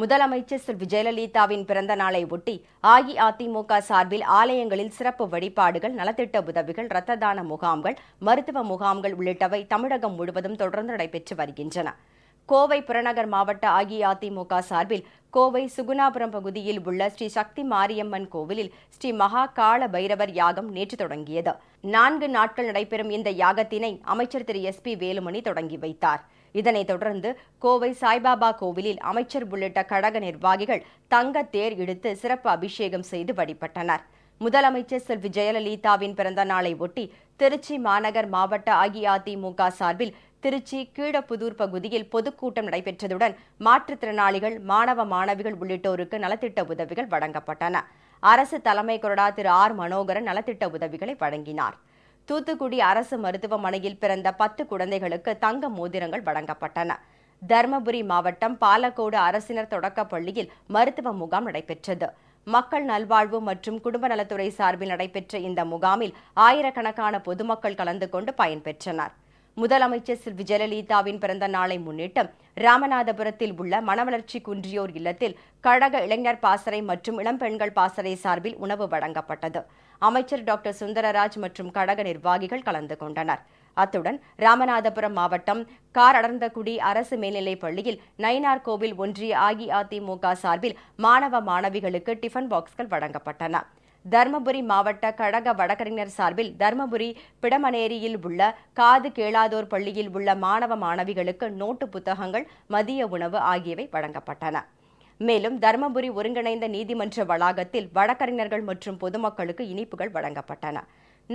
முதலமைச்சர் செல்வி ஜெயலலிதாவின் பிறந்த நாளை ஒட்டி அஇஅதிமுக சார்பில் ஆலயங்களில் சிறப்பு வழிபாடுகள் நலத்திட்ட உதவிகள் இரத்த தான முகாம்கள் மருத்துவ முகாம்கள் உள்ளிட்டவை தமிழகம் முழுவதும் தொடர்ந்து நடைபெற்று வருகின்றன. கோவை புறநகர் மாவட்ட அஇஅதிமுக சார்பில் கோவை சுகுணாபுரம் பகுதியில் உள்ள ஸ்ரீ சக்தி மாரியம்மன் கோவிலில் ஸ்ரீ மகா கால பைரவர் யாகம் நேற்று தொடங்கியது. நான்கு நாட்கள் நடைபெறும் இந்த யாகத்தினை அமைச்சர் திரு எஸ் பி வேலுமணி தொடங்கி வைத்தார். இதனைத் தொடர்ந்து கோவை சாய்பாபா கோவிலில் அமைச்சர் உள்ளிட்ட கழக நிர்வாகிகள் தங்க தேர் இழுத்து சிறப்பு அபிஷேகம் செய்து வழிபட்டனர். முதலமைச்சர் செல்வி ஜெயலலிதாவின் பிறந்த நாளை ஒட்டி திருச்சி மாநகர் மாவட்ட அஇஅதிமுக சார்பில் திருச்சி கீழப்புதூர் பகுதியில் பொதுக்கூட்டம் நடைபெற்றதுடன் மாற்றுத்திறனாளிகள் மாணவ மாணவிகள் உள்ளிட்டோருக்கு நலத்திட்ட உதவிகள் வழங்கப்பட்டன. அரசு தலைமை கொறடா திரு ஆர் மனோகரன் நலத்திட்ட உதவிகளை வழங்கினார். தூத்துக்குடி அரசு மருத்துவமனையில் பிறந்த பத்து குழந்தைகளுக்கு தங்க மோதிரங்கள் வழங்கப்பட்டன. தருமபுரி மாவட்டம் பாலக்கோடு அரசினர் தொடக்கப் பள்ளியில் மருத்துவ முகாம் நடைபெற்றது. மக்கள் நல்வாழ்வு மற்றும் குடும்ப நலத்துறை சார்பில் நடைபெற்ற இந்த முகாமில் ஆயிரக்கணக்கான பொதுமக்கள் கலந்து கொண்டு பயன்பெற்றனர். முதலமைச்சர் செல்வி ஜெயலலிதாவின் பிறந்த நாளை முன்னிட்டு ராமநாதபுரத்தில் உள்ள மனவளர்ச்சி குன்றியோர் இல்லத்தில் கழக இளைஞர் பாசறை மற்றும் இளம்பெண்கள் பாசறை சார்பில் உணவு வழங்கப்பட்டது. அமைச்சர் டாக்டர் சுந்தரராஜ் மற்றும் கழக நிர்வாகிகள் கலந்து கொண்டனர். அத்துடன் ராமநாதபுரம் மாவட்டம் காரடர்ந்தகுடி அரசு மேல்நிலைப் பள்ளியில் நயினார் கோவில் ஒன்றிய அஇஅதிமுக சார்பில் மாணவ மாணவிகளுக்கு டிஃபன் பாக்ஸ்கள் வழங்கப்பட்டன. தர்மபுரி மாவட்ட கழக வழக்கறிஞர் சார்பில் தர்மபுரி பிடமனேரியில் உள்ள காது கேளாதோர் பள்ளியில் உள்ள மாணவ மாணவிகளுக்கு நோட்டு புத்தகங்கள் மதிய உணவு ஆகியவை வழங்கப்பட்டன. மேலும் தர்மபுரி ஒருங்கிணைந்த நீதிமன்ற வளாகத்தில் வழக்கறிஞர்கள் மற்றும் பொதுமக்களுக்கு இனிப்புகள் வழங்கப்பட்டன.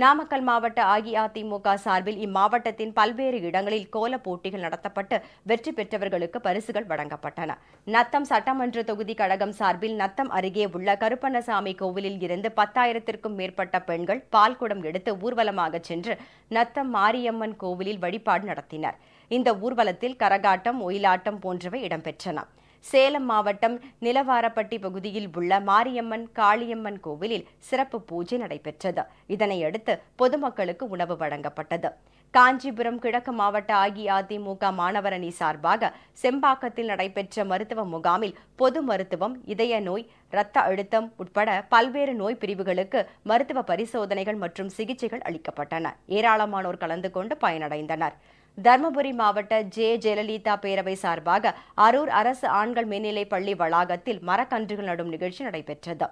நாமக்கல் மாவட்ட அஇஅதிமுக சார்பில் இம்மாவட்டத்தின் பல்வேறு இடங்களில் கோல போட்டிகள் நடத்தப்பட்டு வெற்றி பெற்றவர்களுக்கு பரிசுகள் வழங்கப்பட்டன. நத்தம் சட்டமன்ற தொகுதி கழகம் சார்பில் நத்தம் அருகே உள்ள கருப்பண்ணசாமி கோவிலில் இருந்து பத்தாயிரத்திற்கும் மேற்பட்ட பெண்கள் பால்குடம் எடுத்து ஊர்வலமாக சென்று நத்தம் மாரியம்மன் கோவிலில் வழிபாடு நடத்தினர். இந்த ஊர்வலத்தில் கரகாட்டம் ஒயிலாட்டம் போன்றவை இடம்பெற்றன. சேலம் மாவட்டம் நிலவாரப்பட்டி பகுதியில் உள்ள மாரியம்மன் காளியம்மன் கோவிலில் சிறப்பு பூஜை நடைபெற்றது. இதனையடுத்து பொதுமக்களுக்கு உணவு வழங்கப்பட்டது. காஞ்சிபுரம் கிழக்கு மாவட்ட அஇஅதிமுக மாணவரணி சார்பாக செம்பாக்கத்தில் நடைபெற்ற மருத்துவ முகாமில் பொது மருத்துவம் இதய நோய் இரத்த அழுத்தம் உட்பட பல்வேறு நோய் பிரிவுகளுக்கு மருத்துவ பரிசோதனைகள் மற்றும் சிகிச்சைகள் அளிக்கப்பட்டன. ஏராளமானோர் கலந்து கொண்டு பயனடைந்தனர். தர்மபுரி மாவட்ட ஜே. ஜெயலலிதா பேரவை சார்பாக அரூர் அரசு ஆண்கள் மேல்நிலைப் பள்ளி வளாகத்தில் மரக்கன்றுகள் நடும் நிகழ்ச்சி நடைபெற்றது.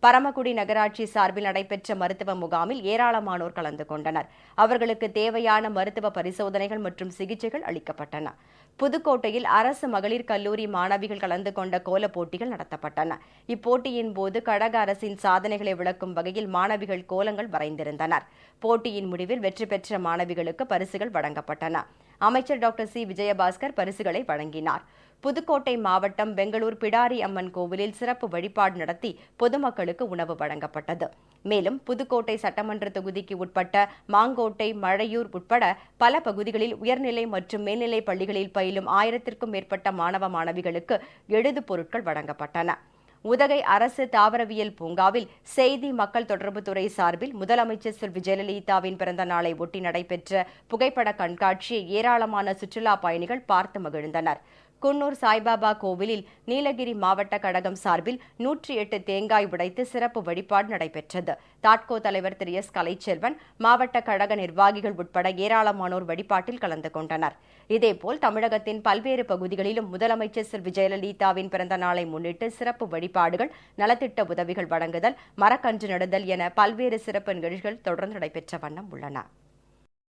பரமக்குடி நகராட்சி சார்பில் நடைபெற்ற மருத்துவ முகாமில் ஏராளமானோர் கலந்து கொண்டனர். அவர்களுக்கு தேவையான மருத்துவ பரிசோதனைகள் மற்றும் சிகிச்சைகள் அளிக்கப்பட்டன. புதுக்கோட்டையில் அரசு மகளிர் கல்லூரி மாணவிகள் கலந்து கொண்ட கோல போட்டிகள் நடத்தப்பட்டன. இப்போட்டியின் போது கழக அரசின் சாதனைகளை விளக்கும் வகையில் மாணவிகள் கோலங்கள் வரைந்திருந்தனர். போட்டியின் முடிவில் வெற்றி பெற்ற மாணவிகளுக்கு பரிசுகள் வழங்கப்பட்டன. அமைச்சர் டாக்டர் சி. விஜயபாஸ்கர் பரிசுகளை வழங்கினார். புதுக்கோட்டை மாவட்டம் பெங்களூர் பிடாரி அம்மன் கோவிலில் சிறப்பு வழிபாடு நடத்தி பொதுமக்களுக்கு உணவு வழங்கப்பட்டது. மேலும் புதுக்கோட்டை சட்டமன்ற தொகுதிக்கு உட்பட்ட மாங்கோட்டை மழையூர் உட்பட பல பகுதிகளில் உயர்நிலை மற்றும் மேல்நிலை பள்ளிகளில் பயிலும் ஆயிரத்திற்கும் மேற்பட்ட மாணவ மாணவிகளுக்கு எழுது பொருட்கள் வழங்கப்பட்டன. உதகை அரசு தாவரவியல் பூங்காவில் செய்தி மக்கள் தொடர்பு துறை சார்பில் முதலமைச்சர் செல்வி ஜெயலலிதாவின் பிறந்த நாளை ஒட்டி நடைபெற்ற புகைப்பட கண்காட்சியை ஏராளமான சுற்றுலா பயணிகள் பார்த்து மகிழ்ந்தனர். குன்னூர் சாய்பாபா கோவிலில் நீலகிரி மாவட்ட கழகம் சார்பில் நூற்றி எட்டு தேங்காய் உடைத்து சிறப்பு வழிபாடு நடைபெற்றது. தாட்கோ தலைவர் திரு எஸ். கலைச்செல்வன் மாவட்ட கழக நிர்வாகிகள் உட்பட ஏராளமானோர் வழிபாட்டில் கலந்து கொண்டனர். இதேபோல் தமிழகத்தின் பல்வேறு பகுதிகளிலும் முதலமைச்சர் செல்வி ஜெயலலிதாவின் பிறந்த நாளை முன்னிட்டு சிறப்பு வழிபாடுகள் நலத்திட்ட உதவிகள் வழங்குதல் மரக்கன்று நடுதல் என பல்வேறு சிறப்பு நிகழ்ச்சிகள் தொடர்ந்து நடைபெற்ற வண்ணம் உள்ளன.